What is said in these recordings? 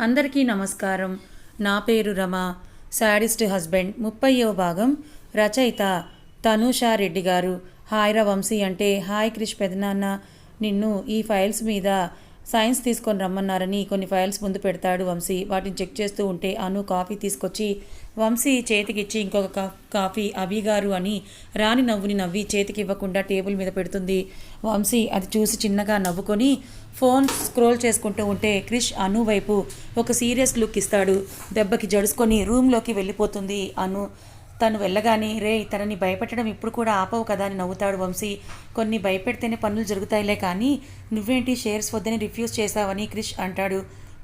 అందరికీ నమస్కారం. నా పేరు రమ. శాడిస్ట్ హస్బెండ్ ముప్పైవ భాగం. రచయిత తనూషా రెడ్డి గారు. హాయ్ వంశీ అంటే హాయ్ క్రిష్ పెదనాన్న. నిన్ను ఈ ఫైల్స్ మీద సైన్స్ తీసుకొని రమ్మన్నారని కొన్ని ఫైల్స్ ముందు పెడతాడు వంశీ. వాటిని చెక్ చేస్తూ ఉంటే అను కాఫీ తీసుకొచ్చి వంశీ చేతికిచ్చి ఇంకొక కా- కాఫీ అభి గారు అని రాని నవ్వుని నవ్వి చేతికి ఇవ్వకుండా టేబుల్ మీద పెడుతుంది. వంశీ అది చూసి చిన్నగా నవ్వుకొని ఫోన్ స్క్రోల్ చేసుకుంటూ ఉంటే క్రిష్ అను వైపు ఒక సీరియస్ లుక్ ఇస్తాడు. దెబ్బకి జడుసుకొని రూమ్లోకి వెళ్ళిపోతుంది అను. తను వెళ్ళగానే రే తనని భయపెట్టడం ఇప్పుడు కూడా ఆపవు కదా అని నవ్వుతాడు వంశీ. కొన్ని భయపెడితేనే పనులు జరుగుతాయిలే కానీ నువ్వేంటి షేర్స్ వద్దని రిఫ్యూజ్ చేశావని క్రిష్ అంటాడు.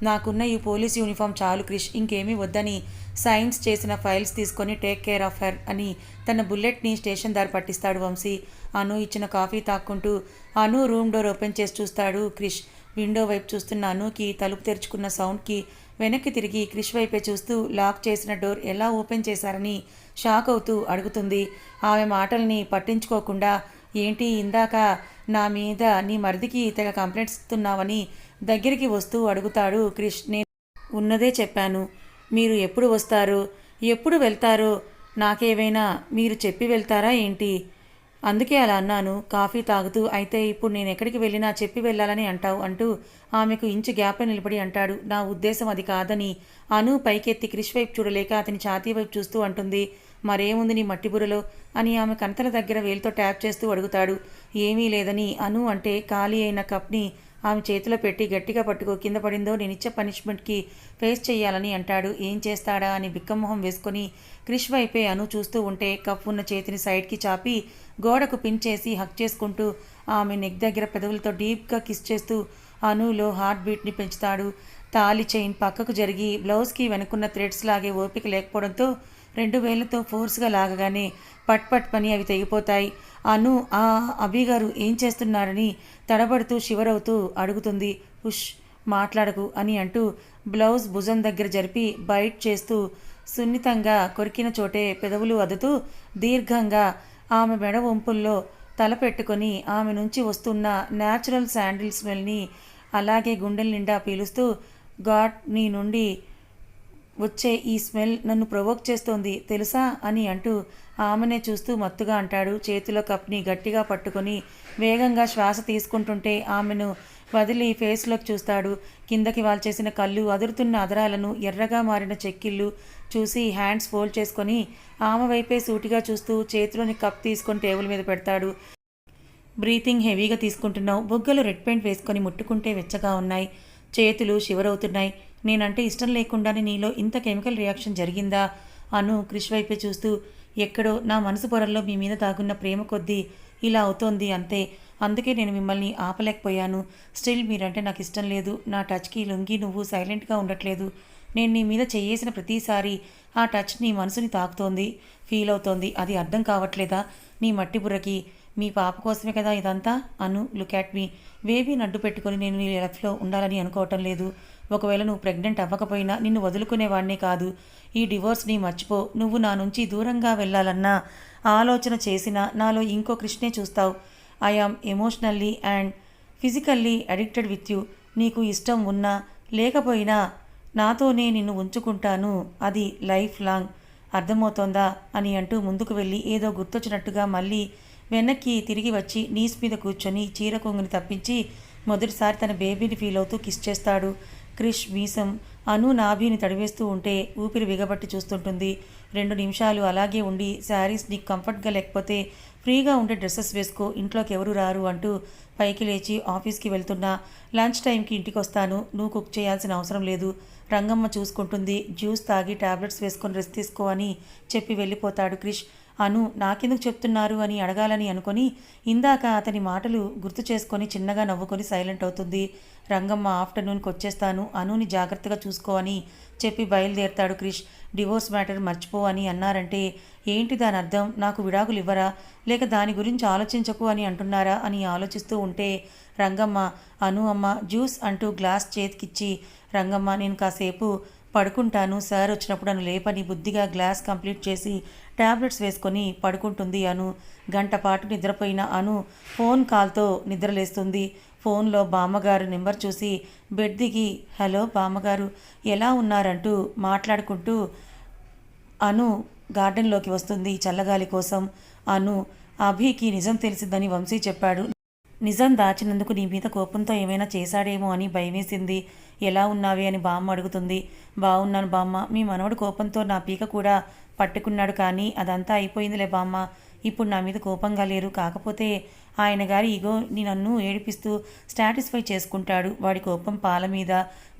నాకున్న ఈ పోలీస్ యూనిఫామ్ చాలు క్రిష్ ఇంకేమీ వద్దని సైన్స్ చేసిన ఫైల్స్ తీసుకొని టేక్ కేర్ ఆఫ్ హర్ అని తన బుల్లెట్ని స్టేషన్ దారి పట్టిస్తాడు వంశీ. అను ఇచ్చిన కాఫీ తాక్కుంటూ అను రూమ్ డోర్ ఓపెన్ చేసి చూస్తాడు క్రిష్. విండో వైపు చూస్తున్న అనుకి తలుపు తెరుచుకున్న సౌండ్కి వెనక్కి తిరిగి క్రిష్ వైపే చూస్తూ లాక్ చేసిన డోర్ ఎలా ఓపెన్ చేశారని షాక్ అవుతూ అడుగుతుంది. ఆమె మాటల్ని పట్టించుకోకుండా ఏంటి ఇందాక నా మీద నీ మరిదికి తెగ కంప్లైంట్స్ ఇస్తున్నావని దగ్గరికి వస్తూ అడుగుతాడు క్రిష్. నేను ఉన్నదే చెప్పాను. మీరు ఎప్పుడు వస్తారు? ఎప్పుడు వెళ్తారో? నాకేవైనా మీరు చెప్పి వెళ్తారా ఏంటి? అందుకే అలా అన్నాను. కాఫీ తాగుతూ అయితే ఇప్పుడు నేను ఎక్కడికి వెళ్ళినా చెప్పి వెళ్ళాలని అంటావు అంటూ ఆమెకు ఇంచు గ్యాప్లో నిలబడి అంటాడు. నా ఉద్దేశం అది కాదని అను పైకెత్తి క్రిష్ వైపు చూడలేక అతని ఛాతీ వైపు చూస్తూ అంటుంది. మరేముంది నీ మట్టి బుర్రలో అని ఆమె కంతల దగ్గర వేలుతో ట్యాప్ చేస్తూ అడుగుతాడు. ఏమీ లేదని అను అంటే ఖాళీ అయిన కప్ని ఆమె చేతిలో పెట్టి గట్టిగా పట్టుకో కింద పడిందో నేనిచ్చే పనిష్మెంట్కి ఫేస్ చేయాలని అంటాడు. ఏం చేస్తాడా అని బిక్కమొహం వేసుకొని క్రిష్ వైపే అను చూస్తూ ఉంటే కప్ ఉన్న చేతిని సైడ్కి చాపి గోడకు పిన్ చేసి హక్ చేసుకుంటూ ఆమె నెక్ దగ్గర పెదవులతో డీప్గా కిస్ చేస్తూ అనులో హార్ట్ బీట్ని పెంచుతాడు. తాలి చైన్ పక్కకు జరిగి బ్లౌజ్కి వెనుకున్న థ్రెడ్స్ లాగే ఓపిక లేకపోవడంతో రెండు వేళ్ళతో ఫోర్స్గా లాగగానే పట్ పట్ పని అవి తెగిపోతాయి. అను ఆ అభిగారు ఏం చేస్తున్నారని తడబడుతూ షివరవుతూ అడుగుతుంది. ఉష్ మాట్లాడకు అని అంటూ బ్లౌజ్ భుజం దగ్గర జరిపి బైట్ చేస్తూ సున్నితంగా కొరికిన చోటే పెదవులు అదుతూ దీర్ఘంగా ఆమె మెడ వంపుల్లో తల పెట్టుకొని ఆమె నుంచి వస్తున్న న్యాచురల్ శాండిల్ స్మెల్ని అలాగే గుండెల నిండా పీలుస్తూ గాడ్ నీ నుండి వచ్చే ఈ స్మెల్ నన్ను ప్రొవోక్ చేస్తోంది తెలుసా? అని అంటూ ఆమెనే చూస్తూ మత్తుగా అంటాడు. చేతిలో కప్ని గట్టిగా పట్టుకొని వేగంగా శ్వాస తీసుకుంటుంటే ఆమెను వదిలి ఫేస్లోకి చూస్తాడు. కిందకి వాల్చేసిన కళ్ళు అదురుతున్న అదరాలను ఎర్రగా మారిన చెక్కిళ్ళు చూసి హ్యాండ్స్ ఫోల్డ్ చేసుకొని ఆమె వైపే సూటిగా చూస్తూ చేతిలోని కప్ తీసుకొని టేబుల్ మీద పెడతాడు. బ్రీతింగ్ హెవీగా తీసుకుంటున్నావు. బుగ్గలు రెడ్ పెయింట్ వేసుకొని ముట్టుకుంటే వెచ్చగా ఉన్నాయి. చేతులు షివరవుతున్నాయి నేనంటే ఇష్టం లేకుండానే నీలో ఇంత కెమికల్ రియాక్షన్ జరిగిందా? అను క్రిష్ వైపే చూస్తూ ఎక్కడో నా మనసు పొరల్లో మీ మీద తాగున్న ప్రేమ కొద్దీ ఇలా అవుతోంది అంతే. అందుకే నేను మిమ్మల్ని ఆపలేకపోయాను. స్టిల్ మీరంటే నాకు ఇష్టం లేదు. నా టచ్కి లొంగి నువ్వు సైలెంట్గా ఉండట్లేదు. నేను నీ మీద చేయేసిన ప్రతిసారి ఆ టచ్ నీ మనసుని తాకుతోంది ఫీల్ అవుతోంది. అది అర్థం కావట్లేదా? నీ మట్టి బుర్రకి మీ పాప కోసమే కదా ఇదంతా? Anu look at me. బేబీని అడ్డు పెట్టుకొని నేను నీ లైఫ్లో ఉండాలని అనుకోవటం లేదు. ఒకవేళ నువ్వు ప్రెగ్నెంట్ అవ్వకపోయినా నిన్ను వదులుకునేవాడినే కాదు. ఈ డివోర్స్ని మర్చిపో. నువ్వు నా నుంచి దూరంగా వెళ్ళాలన్నా ఆలోచన చేసినా నాలో ఇంకో కృష్ణే చూస్తావు. I am emotionally and physically addicted with you నీకు ఇష్టం ఉన్నా లేకపోయినా నాతోనే నిన్ను ఉంచుకుంటాను. అది లైఫ్ లాంగ్. అర్థమవుతోందా? అని అంటూ ముందుకు వెళ్ళి ఏదో గుర్తొచ్చినట్టుగా మళ్ళీ వెనక్కి తిరిగి వచ్చి నీస్ మీద కూర్చొని చీర కొంగుని తప్పించి మొదటిసారి తన బేబీని ఫీల్ అవుతూ కిస్ చేస్తాడు. క్రిష్ మీసం అను నాభిని తడివేస్తూ ఉంటే ఊపిరి బిగబట్టి చూస్తుంటుంది. రెండు నిమిషాలు అలాగే ఉండి శారీస్ నీకు కంఫర్ట్గా లేకపోతే ఫ్రీగా ఉండే డ్రెస్సెస్ వేసుకో ఇంట్లోకి ఎవరు రారు అంటూ పైకి లేచి ఆఫీస్కి వెళ్తున్నా. లంచ్ టైంకి ఇంటికి వస్తాను నువ్వు కుక్ చేయాల్సిన అవసరం లేదు. రంగమ్మ చూసుకుంటుంది జ్యూస్ తాగి టాబ్లెట్స్ వేసుకొని రెస్ట్ తీసుకో అని చెప్పి వెళ్ళిపోతాడు క్రిష్. అను నాకెందుకు చెప్తున్నారు అని అడగాలని అనుకొని ఇందాక అతని మాటలు గుర్తు చేసుకొని చిన్నగా నవ్వుకొని సైలెంట్ అవుతుంది. రంగమ్మ ఆఫ్టర్నూన్కి వచ్చేస్తాను. అనుని జాగ్రత్తగా చూసుకో అని చెప్పి బయలుదేరతాడు క్రిష్. డివోర్స్ మ్యాటర్ మర్చిపో అని అన్నారంటే ఏంటి దాని అర్థం? నాకు విడాకులు ఇవ్వరా? లేక దాని గురించి ఆలోచించకు అని అంటున్నారా అని ఆలోచిస్తూ ఉంటే రంగమ్మ అను అమ్మ జ్యూస్ అంటూ గ్లాస్ చేతికిచ్చి రంగమ్మ నేను కాసేపు పడుకుంటాను. సార్ వచ్చినప్పుడు అను లేపని బుద్ధిగా గ్లాస్ కంప్లీట్ చేసి టాబ్లెట్స్ వేసుకొని పడుకుంటుంది అను. గంట పాటు నిద్రపోయిన అను ఫోన్ కాల్తో నిద్రలేస్తుంది. ఫోన్లో బామ్మగారు నెంబర్ చూసి బెడ్ దిగి హలో బామ్మగారు ఎలా ఉన్నారంటూ మాట్లాడుకుంటూ అను గార్డెన్లోకి వస్తుంది చల్లగాలి కోసం. అను అభికి నిజం తెలిసిందని వంశీ చెప్పాడు. నిజం దాచినందుకు నీ మీద కోపంతో ఏమైనా చేశాడేమో అని భయమేసింది. ఎలా ఉన్నావే అని బామ్మ అడుగుతుంది. బాగున్నాను బామ్మ. మీ మనవడు కోపంతో నా పీక కూడా పట్టుకున్నాడు కానీ అదంతా అయిపోయిందిలే బామ్మ. ఇప్పుడు నా మీద కోపంగా లేరు. కాకపోతే ఆయన గారి ఇగో నీ నన్ను ఏడిపిస్తూ సాటిస్ఫై చేసుకుంటాడు. వాడి కోపం పాల మీద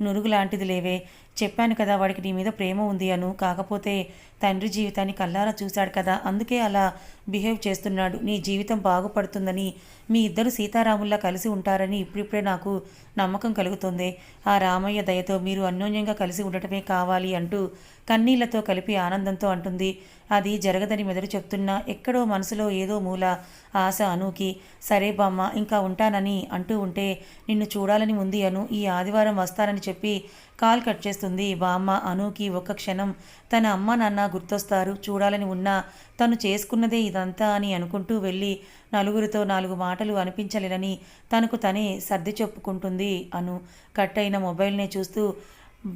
నురుగు లాంటిది లేవే. చెప్పాను కదా వాడికి నీ మీద ప్రేమ ఉంది అను. కాకపోతే తండ్రి జీవితాన్ని కల్లారా చూశాడు కదా. అందుకే అలా బిహేవ్ చేస్తున్నాడు. నీ జీవితం బాగుపడుతుందని మీ ఇద్దరు సీతారాముల్లా కలిసి ఉంటారని ఇప్పుడిప్పుడే నాకు నమ్మకం కలుగుతుంది. ఆ రామయ్య దయతో మీరు అన్యోన్యంగా కలిసి ఉండటమే కావాలి అంటూ కన్నీళ్ళతో కలిపి ఆనందంతో అంటుంది. అది జరగదని మెదడు చెప్తున్నా. ఎక్కడో మనసులో ఏదో మూల ఆశ అనుకి సరే బామ్మ ఇంకా ఉంటానని అంటూ ఉంటే నిన్ను చూడాలని ఉంది అను ఈ ఆదివారం వస్తానని చెప్పి కాల్ కట్ చేస్తుంది బామ్మ అనుకి ఒక్క క్షణం. తన అమ్మ నాన్న గుర్తొస్తారు చూడాలని ఉన్నా తను చేసుకున్నదే ఇదంతా అని అనుకుంటూ వెళ్ళి నలుగురితో నాలుగు మాటలు అనిపించలేనని తనకు తనే సర్ది చెప్పుకుంటుంది అను. కట్ అయిన మొబైల్నే చూస్తూ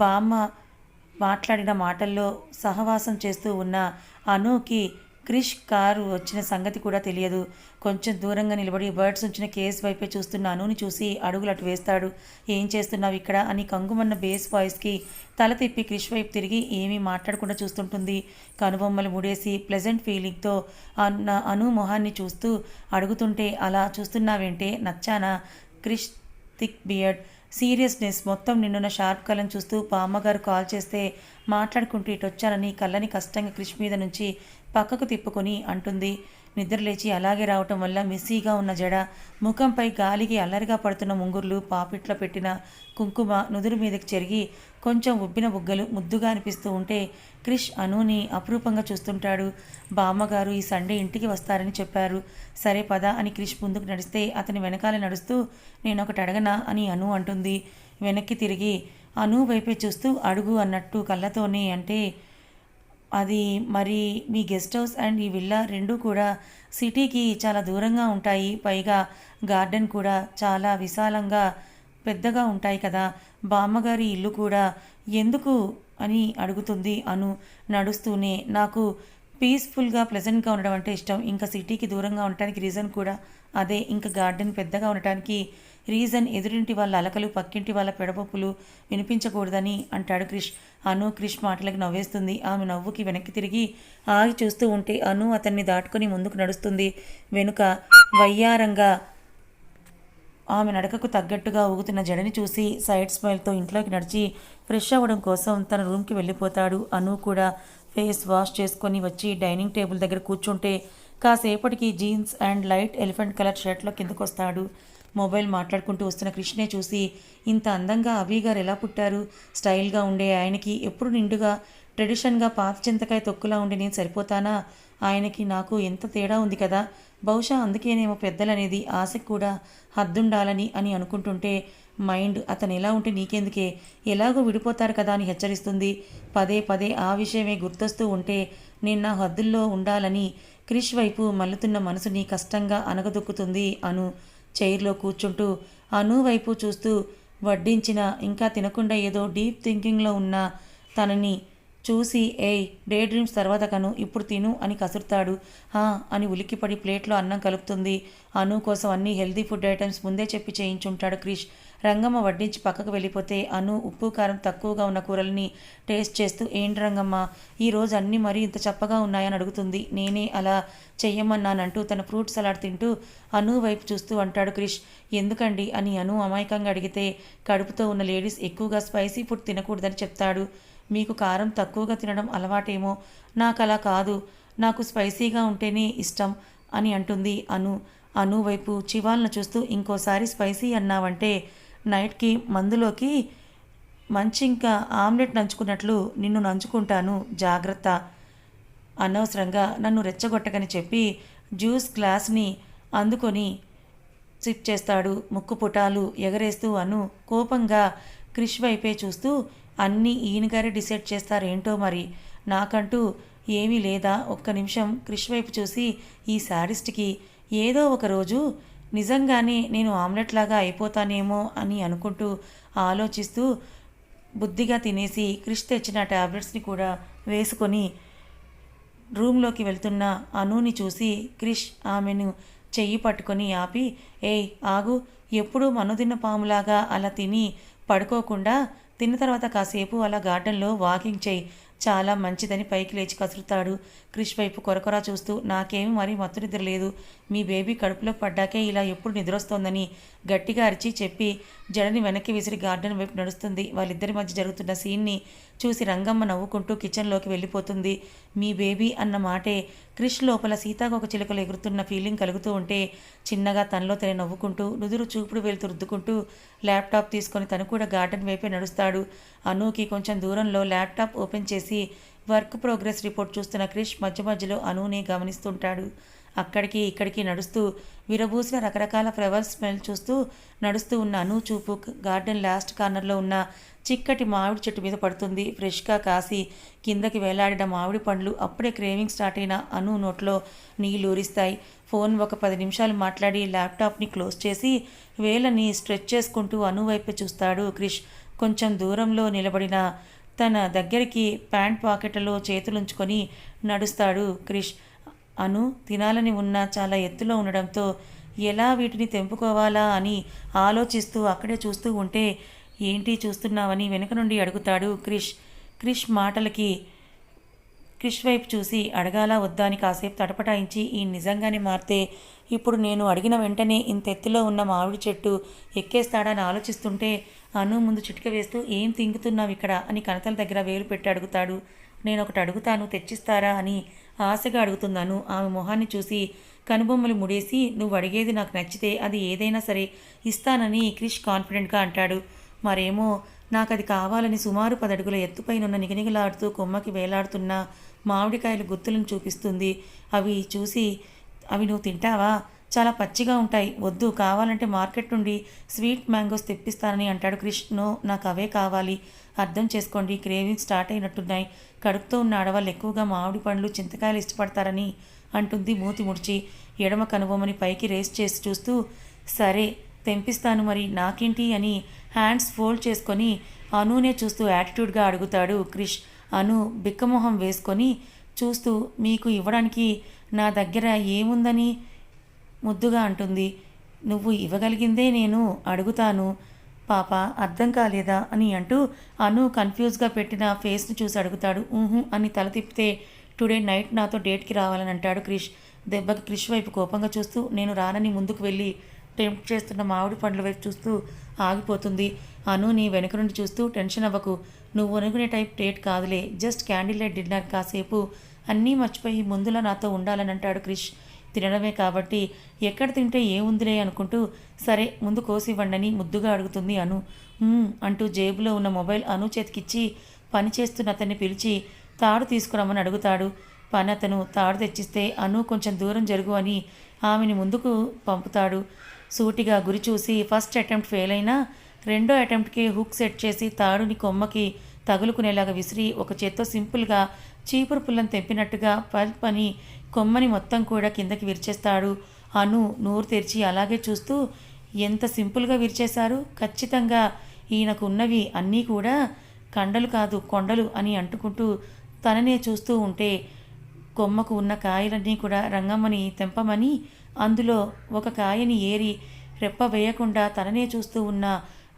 బామ్మ మాట్లాడిన మాటల్లో సహవాసం చేస్తూ ఉన్న అనుకి క్రిష్ కారు వచ్చిన సంగతి కూడా తెలియదు. కొంచెం దూరంగా నిలబడి బర్డ్స్ ఉంచిన కేస్ వైపే చూస్తున్న అనుని చూసి అడుగులు అటు వేస్తాడు. ఏం చేస్తున్నావు ఇక్కడ? అని కంగుమన్న బేస్ వాయిస్కి తల తిప్పి క్రిష్ వైపు తిరిగి ఏమీ మాట్లాడకుండా చూస్తుంటుంది. కనుబొమ్మలు ముడేసి ప్లెజెంట్ ఫీలింగ్తో అన్న అను మొహాన్ని చూస్తూ అడుగుతుంటే అలా చూస్తున్నావేంటే? నచ్చానా? క్రిష్ థిక్ బియర్డ్ సీరియస్నెస్ మొత్తం నిన్నున్న షార్ప్ కలం చూస్తూ బామ్మగారు కాల్ చేస్తే మాట్లాడుకుంటూ ఇటొచ్చానని కళ్ళని కష్టంగా క్రిష్ మీద నుంచి పక్కకు తిప్పుకొని అంటుంది. నిద్రలేచి అలాగే రావటం వల్ల మిస్సీగా ఉన్న జడ ముఖంపై గాలికి అల్లరిగా పడుతున్న ముంగుర్లు పాపిట్లో పెట్టిన కుంకుమ నుదురు మీదకి చెరిగి కొంచెం ఉబ్బిన బుగ్గలు ముద్దుగా అనిపిస్తూ ఉంటే క్రిష్ అనుని అపురూపంగా చూస్తుంటాడు. బామ్మగారు ఈ సండే ఇంటికి వస్తారని చెప్పారు. సరే పద అని క్రిష్ ముందుకు నడిస్తే అతని వెనకాల నడుస్తూ నేను ఒకటి అడగనా? అని అను అంటుంది. వెనక్కి తిరిగి అను వైపే చూస్తూ అడుగు అన్నట్టు కళ్ళతోనే అంటే అది మరి మీ గెస్ట్ హౌస్ అండ్ ఈ విల్లా రెండూ కూడా సిటీకి చాలా దూరంగా ఉంటాయి. పైగా గార్డెన్ కూడా చాలా విశాలంగా పెద్దగా ఉంటాయి కదా. బామ్మగారి ఇల్లు కూడా ఎందుకు అని అడుగుతుంది అను నడుస్తూనే. నాకు పీస్ఫుల్గా ప్లెజెంట్గా ఉండడం అంటే ఇష్టం. ఇంకా సిటీకి దూరంగా ఉండటానికి రీజన్ కూడా అదే. ఇంకా గార్డెన్ పెద్దగా ఉండటానికి రీజన్ ఎదురింటి వాళ్ళ అలకలు పక్కింటి వాళ్ళ పెడపప్పులు వినిపించకూడదని అంటాడు క్రిష్. అను క్రిష్ మాటలకు నవ్వేస్తుంది. ఆమె నవ్వుకి వెనక్కి తిరిగి ఆగి చూస్తూ ఉంటే అను అతన్ని దాటుకొని ముందుకు నడుస్తుంది. వెనుక వయ్యారంగా ఆమె నడకకు తగ్గట్టుగా ఊగుతున్న జడని చూసి సైడ్ స్మైల్తో ఇంట్లోకి నడిచి ఫ్రెష్ అవ్వడం కోసం తన రూమ్కి వెళ్ళిపోతాడు. అను కూడా ఫేస్ వాష్ చేసుకొని వచ్చి డైనింగ్ టేబుల్ దగ్గర కూర్చుంటే కాసేపటికి jeans and light elephant colour షర్ట్లో కిందకు వస్తాడు మొబైల్ మాట్లాడుకుంటూ వస్తున్న కృష్ణే చూసి ఇంత అందంగా అభి గారు ఎలా పుట్టారు? స్టైల్గా ఉండే ఆయనకి ఎప్పుడు నిండుగా ట్రెడిషన్గా పాత చింతకాయ తొక్కులా ఉండి నేను సరిపోతానా? ఆయనకి నాకు ఎంత తేడా ఉంది కదా? బహుశా అందుకేనేమో పెద్దలనేది ఆశ కూడా హద్దుండాలని అని అనుకుంటుంటే మైండ్ అతను ఎలా ఉంటే నీకెందుకే? ఎలాగో విడిపోతారు కదా? అని హెచ్చరిస్తుంది. పదే పదే ఆ విషయమే గుర్తొస్తూ ఉంటే నేను నా హద్దుల్లో ఉండాలని క్రిష్ వైపు మల్లుతున్న మనసుని కష్టంగా అనగదొక్కుతుంది అను చైర్లో కూర్చుంటూ అను వైపు చూస్తూ వడ్డించిన ఇంకా తినకుండా ఏదో డీప్ థింకింగ్లో ఉన్న తనని చూసి ఏయ్ డే డ్రీమ్స్ తర్వాత కను ఇప్పుడు తిను అని కసురుతాడు. హా అని ఉలిక్కిపడి ప్లేట్లో అన్నం కలుపుతుంది. అను కోసం అన్ని హెల్దీ ఫుడ్ ఐటమ్స్ ముందే చెప్పి చేయించుంటాడు క్రిష్. రంగమ్మ వడ్డించి పక్కకు వెళ్ళిపోతే అను ఉప్పు కారం తక్కువగా ఉన్న కూరల్ని టేస్ట్ చేస్తూ ఏంటి రంగమ్మ ఈరోజు అన్నీ మరీ ఇంత చప్పగా ఉన్నాయని అడుగుతుంది. నేనే అలా చెయ్యమన్నానంటూ తన ఫ్రూట్ సలాడ్ తింటూ అను వైపు చూస్తూ అంటాడు క్రిష్. ఎందుకండి? అని అను అమాయకంగా అడిగితే కడుపుతో ఉన్న లేడీస్ ఎక్కువగా స్పైసీ ఫుడ్ తినకూడదని చెప్తాడు. మీకు కారం తక్కువగా తినడం అలవాటేమో? నాకు అలా కాదు. నాకు స్పైసీగా ఉంటేనే ఇష్టం అని అంటుంది అను. అను వైపు చివాలను చూస్తూ ఇంకోసారి స్పైసీ అన్నావంటే నైట్కి మందులోకి మంచి ఇంకా ఆమ్లెట్ నంచుకున్నట్లు నిన్ను నంచుకుంటాను. జాగ్రత్త. అనవసరంగా నన్ను రెచ్చగొట్టకని చెప్పి జ్యూస్ గ్లాస్ని అందుకొని సిప్ చేస్తాడు. ముక్కు పుటాలు ఎగరేస్తూ అను కోపంగా క్రిష్ వైపే చూస్తూ అన్నీ ఈయనగారే డిసైడ్ చేస్తారేంటో మరి. నాకంటూ ఏమీ లేదా. ఒక్క నిమిషం క్రిష్ వైపు చూసి ఈ శారీస్ట్కి ఏదో ఒక రోజు నిజంగానే నేను ఆమ్లెట్ లాగా అయిపోతానేమో అని అనుకుంటూ ఆలోచిస్తూ బుద్ధిగా తినేసి క్రిష్ తెచ్చిన టాబ్లెట్స్ని కూడా వేసుకొని రూమ్లోకి వెళ్తున్న అనుని చూసి క్రిష్ ఆమెను చెయ్యి పట్టుకొని ఆపి ఏయ్ ఆగు. ఎప్పుడూ మనుదిన్న పాములాగా అలా తిని పడుకోకుండా తిన్న తర్వాత కాసేపు అలా గార్డెన్లో వాకింగ్ చేయి. చాలా మంచిదని పైకి లేచి కసురుతాడు. క్రిష్ వైపు కొరకొరా చూస్తూ నాకేమి మరీ మత్తు నిద్ర లేదు. మీ బేబీ కడుపులో పడ్డాకే ఇలా ఎప్పుడు నిద్రొస్తోందని గట్టిగా అరిచి చెప్పి జడని వెనక్కి విసిరి గార్డెన్ వైపు నడుస్తుంది. వాళ్ళిద్దరి మధ్య జరుగుతున్న సీన్ని చూసి రంగమ్మ నవ్వుకుంటూ కిచెన్లోకి వెళ్ళిపోతుంది. మీ బేబీ అన్న మాటే క్రిష్ లోపల సీతాకొక చిలుకలు ఎగురుతున్న ఫీలింగ్ కలుగుతూ ఉంటే చిన్నగా తనలో తన నవ్వుకుంటూ నుదురు చూపుడు వెళ్తూ రుద్దుకుంటూ ల్యాప్టాప్ తీసుకొని తను కూడా గార్డెన్ వైపే నడుస్తాడు. అనుకి కొంచెం దూరంలో ల్యాప్టాప్ ఓపెన్ చేసి వర్క్ ప్రోగ్రెస్ రిపోర్ట్ చూస్తున్న క్రిష్ మధ్య మధ్యలో అనునే గమనిస్తుంటాడు. అక్కడికి ఇక్కడికి నడుస్తూ విరబూసిన రకరకాల ఫ్లవర్ స్మెల్ చూస్తూ నడుస్తూ ఉన్న అను చూపు గార్డెన్ లాస్ట్ కార్నర్లో ఉన్న చిక్కటి మామిడి చెట్టు మీద పడుతుంది. ఫ్రెష్గా కాసి కిందకి వేలాడిన మామిడి పండ్లు అప్పుడే క్రేవింగ్ స్టార్ట్ అయిన అను నోట్లో నీళ్ళు ఊరిస్తాయి. ఫోన్ ఒక పది నిమిషాలు మాట్లాడి ల్యాప్టాప్ని క్లోజ్ చేసి వేలని స్ట్రెచ్ చేసుకుంటూ అను వైపు చూస్తాడు క్రిష్. కొంచెం దూరంలో నిలబడిన తన దగ్గరికి ప్యాంట్ పాకెట్లో చేతులుంచుకొని నడుస్తాడు క్రిష్. అను తినాలని ఉన్న చాలా ఎత్తులో ఉండడంతో ఎలా వీటిని తెంపుకోవాలా అని ఆలోచిస్తూ అక్కడే చూస్తూ ఉంటే ఏంటి చూస్తున్నావని వెనుక నుండి అడుగుతాడు క్రిష్. క్రిష్ మాటలకి క్రిష్ వైపు చూసి అడగాలా వద్దా అని కాసేపు తటపటాయించి ఈ నిజంగానే మారితే ఇప్పుడు నేను అడిగిన వెంటనే ఇంత ఎత్తులో ఉన్న మామిడి చెట్టు ఎక్కేస్తాడని ఆలోచిస్తుంటే అను ముందు చిటిక వేస్తూ ఏం తింగుతున్నావు ఇక్కడ? అని కనతల దగ్గర వేలు పెట్టి అడుగుతాడు. నేను ఒకటి అడుగుతాను తెచ్చిస్తారా? అని ఆశగా అడుగుతున్నాను ఆమె మొహాన్ని చూసి కనుబొమ్మలు ముడేసి నువ్వు అడిగేది నాకు నచ్చితే అది ఏదైనా సరే ఇస్తానని క్రిష్ కాన్ఫిడెంట్గా అంటాడు. మరేమో నాకు అది కావాలని సుమారు పదడుగుల ఎత్తుపైనున్న నిగనిగలాడుతూ కొమ్మకి వేలాడుతున్న మామిడికాయలు గుత్తులను చూపిస్తుంది. అవి చూసి అవి నువ్వు తింటావా? చాలా పచ్చిగా ఉంటాయి. వద్దు కావాలంటే మార్కెట్ నుండి స్వీట్ మ్యాంగోస్ తెప్పిస్తానని అంటాడు క్రిష్. నో నాకు అవే కావాలి. అర్థం చేసుకోండి క్రేవింగ్ స్టార్ట్ అయినట్టున్నాయి. కడుపుతో ఉన్న ఆడవాళ్ళు ఎక్కువగా మామిడి పండ్లు చింతకాయలు ఇష్టపడతారని అంటుంది మూతి ముడిచి. ఎడమ కనుబొమ్మని పైకి రేస్ చేసి చూస్తూ సరే తెంపిస్తాను మరి నాకేంటి? అని హ్యాండ్స్ ఫోల్డ్ చేసుకొని అనూనే చూస్తూ యాటిట్యూడ్గా అడుగుతాడు క్రిష్. అను బిక్కమొహం వేసుకొని చూస్తూ మీకు ఇవ్వడానికి నా దగ్గర ఏముందని ముద్దుగా అంటుంది. నువ్వు ఇవ్వగలిగిందే నేను అడుగుతాను. పాప అర్థం కాలేదా? అని అంటూ అను కన్ఫ్యూజ్గా పెట్టిన ఫేస్ని చూసి అడుగుతాడు. ఊహు అని తల తిప్పితే టుడే నైట్ నాతో డేట్కి రావాలని అంటాడు క్రిష్. దెబ్బకి క్రిష్ వైపు కోపంగా చూస్తూ నేను రానని ముందుకు వెళ్ళి టెంప్ట్ చేస్తున్న మామిడి పండ్ల వైపు చూస్తూ ఆగిపోతుంది. అను నీ వెనుక నుండి చూస్తూ టెన్షన్ అవ్వకు. నువ్వు అనుకునే టైప్ డేట్ కాదులే. జస్ట్ క్యాండిల్ లైట్ డిన్నర్ కాసేపు. అన్నీ మర్చిపోయి ముందులా నాతో ఉండాలని అంటాడు క్రిష్. తినడమే కాబట్టి ఎక్కడ తింటే ఏముందిలే అనుకుంటూ సరే ముందు కోసి ఇవ్వండని ముద్దుగా అడుగుతుంది అను. అంటూ జేబులో ఉన్న మొబైల్ అను చేతికిచ్చి పని చేస్తున్న అతన్ని పిలిచి తాడు తీసుకురమ్మని అడుగుతాడు. పని అతను తాడు తెచ్చిస్తే అను కొంచెం దూరం జరుగు అని ఆమెని ముందుకు పంపుతాడు. సూటిగా గురి చూసి ఫస్ట్ అటెంప్ట్ ఫెయిల్ అయినా రెండో అటెంప్ట్కి హుక్ సెట్ చేసి తాడుని కొమ్మకి తగులుకునేలాగా విసిరి ఒక చేత్తో సింపుల్గా చీపురు పుల్లను తెంపినట్టుగా పల్ప్ అని కొమ్మని మొత్తం కూడా కిందకి విరిచేస్తాడు. అను నోరు తెరిచి అలాగే చూస్తూ ఎంత సింపుల్గా విరిచేశారు. ఖచ్చితంగా ఈయనకు ఉన్నవి అన్నీ కూడా కండలు కాదు కొండలు అని అంటుకుంటూ తననే చూస్తూ ఉంటే కొమ్మకు ఉన్న కాయలన్నీ కూడా రంగమ్మని తెంపమని అందులో ఒక కాయని ఏరి రెప్ప వేయకుండా తననే చూస్తూ ఉన్న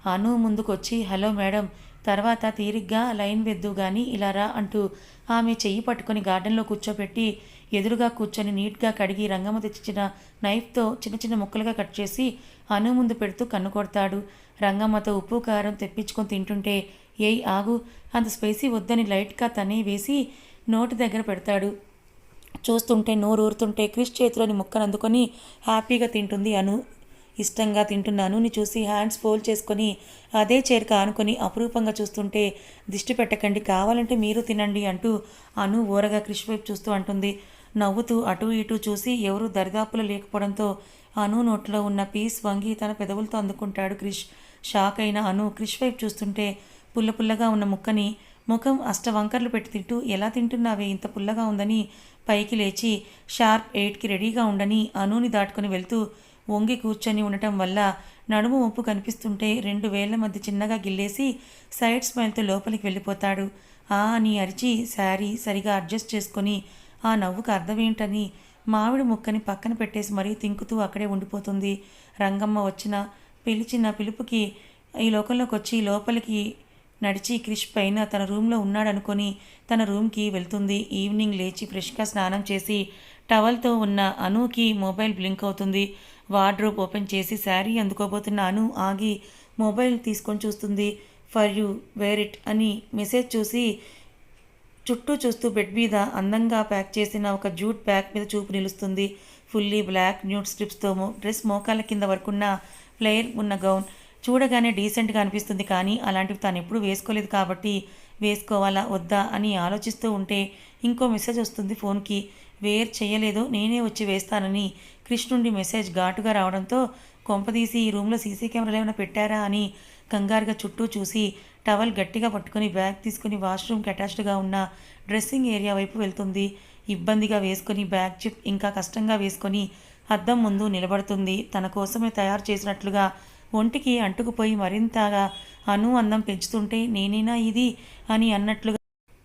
అను ముందుకొచ్చి హలో మేడం తర్వాత తీరిగ్గా లైన్ వెద్దు గాని ఇలా రా అంటూ ఆమె చెయ్యి పట్టుకొని గార్డెన్లో కూర్చోబెట్టి ఎదురుగా కూర్చొని నీట్గా కడిగి రంగమ్మ తెచ్చిన నైఫ్తో చిన్న చిన్న ముక్కలుగా కట్ చేసి అను ముందు పెడుతూ కన్ను కొడతాడు. రంగమ్మతో ఉప్పు కారం తెప్పించుకొని తింటుంటే ఏయ్ ఆగు అంత స్పైసీ వద్దని లైట్గా తనే వేసి నోటి దగ్గర పెడతాడు. చూస్తుంటే నోరు ఊరుతుంటే క్రిష్ చేతిలోని ముక్కను అందుకొని హ్యాపీగా తింటుంది అను. ఇష్టంగా తింటున్న ని చూసి హ్యాండ్స్ ఫోల్డ్ చేసుకొని అదే చేరిక ఆనుకొని అపురూపంగా చూస్తుంటే దిష్టి పెట్టకండి కావాలంటే మీరు తినండి అంటూ అను ఊరగా క్రిష్ వైపు చూస్తూ అంటుంది. నవ్వుతూ అటు ఇటు చూసి ఎవరు దరిదాపులు లేకపోవడంతో అను నోట్లో ఉన్న పీస్ వంగి తన పెదవులతో అందుకుంటాడు క్రిష్. షాక్ అయిన అను క్రిష్ వైపు చూస్తుంటే పుల్ల పుల్లగా ఉన్న ముక్కని ముఖం అష్టవంకర్లు పెట్టి తింటూ ఎలా తింటున్నావే? ఇంత పుల్లగా ఉందని? పైకి లేచి షార్ప్ ఎయిట్కి రెడీగా ఉండని అనుని దాటుకొని వెళ్తూ వంగి కూర్చొని ఉండటం వల్ల నడుము వంపు కనిపిస్తుంటే రెండు వేళ్ళ మధ్య చిన్నగా గిల్లేసి సైడ్ స్మైల్తో లోపలికి వెళ్ళిపోతాడు. ఆ అని అరిచి శారీ సరిగా అడ్జస్ట్ చేసుకొని ఆ నవ్వుకు అర్థమేంటని మామిడి ముక్కని పక్కన పెట్టేసి మరీ తింకుతూ అక్కడే ఉండిపోతుంది. రంగమ్మ వచ్చిన పిలిచిన పిలుపుకి ఈ లోకంలోకి వచ్చి లోపలికి నడిచి క్రిష్ పైన తన రూమ్లో ఉన్నాడనుకొని తన రూమ్కి వెళ్తుంది. ఈవినింగ్ లేచి ఫ్రెష్గా స్నానం చేసి టవల్తో ఉన్న అనుకి మొబైల్ బ్లింక్ అవుతుంది. వార్డ్రోబ్ ఓపెన్ చేసి శారీ అందుకోబోతున్నాను. ఆగి మొబైల్ తీసుకొని చూస్తుంది. ఫర్ యూ వేర్ ఇట్ అని మెసేజ్ చూసి చుట్టూ చూస్తూ బెడ్ మీద అందంగా ప్యాక్ చేసిన ఒక జూట్ బ్యాగ్ మీద చూపు నిలుస్తుంది. ఫుల్లీ బ్లాక్ న్యూట్ స్ట్రిప్స్తో డ్రెస్ మోకాల కింద వరకున్న ఫ్లేయర్ ఉన్న గౌన్ చూడగానే డీసెంట్గా అనిపిస్తుంది. కానీ అలాంటివి తాను ఎప్పుడూ వేసుకోలేదు కాబట్టి వేసుకోవాలా వద్దా అని ఆలోచిస్తూ ఉంటే ఇంకో మెసేజ్ వస్తుంది ఫోన్కి. వేర్ చేయలేదు నేనే వచ్చి వేస్తానని క్రిష్ నుండి మెసేజ్ ఘాటుగా రావడంతో కొంపదీసి ఈ రూమ్లో సీసీ కెమెరాలు ఏమైనా పెట్టారా అని కంగారుగా చుట్టూ చూసి టవల్ గట్టిగా పట్టుకొని బ్యాగ్ తీసుకుని వాష్రూమ్కి అటాచ్డ్గా ఉన్న డ్రెస్సింగ్ ఏరియా వైపు వెళ్తుంది. ఇబ్బందిగా వేసుకొని బ్యాగ్ చిప్ ఇంకా కష్టంగా వేసుకొని అద్దం ముందు నిలబడుతుంది. తన కోసమే తయారు చేసినట్లుగా ఒంటికి అంటుకుపోయి మరింతగా అను అందం పెంచుతుంటే నేనేనా ఇది? అని అన్నట్లుగా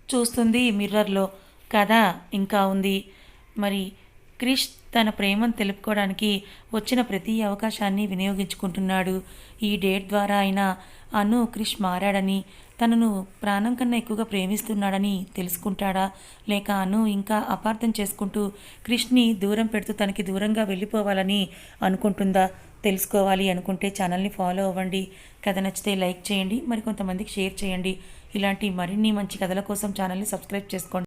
చూస్తుంది మిర్రర్లో. కథ ఇంకా ఉంది. మరి క్రిష్ తన ప్రేమను తెలుపుకోవడానికి వచ్చిన ప్రతి అవకాశాన్ని వినియోగించుకుంటున్నాడు. ఈ డేట్ ద్వారా అయినా అను క్రిష్ మారాడని తనను ప్రాణం కన్నా ఎక్కువగా ప్రేమిస్తున్నాడని తెలుసుకుంటాడా? లేక అను ఇంకా అపార్థం చేసుకుంటూ క్రిష్ని దూరం పెడుతూ తనకి దూరంగా వెళ్ళిపోవాలని అనుకుంటుందా? తెలుసుకోవాలి అనుకుంటే ఛానల్ని ఫాలో అవ్వండి. కథ నచ్చితే లైక్ చేయండి. మరి కొంతమందికి షేర్ చేయండి. ఇలాంటి మరిన్ని మంచి కథల కోసం ఛానల్ని సబ్స్క్రైబ్ చేసుకోండి.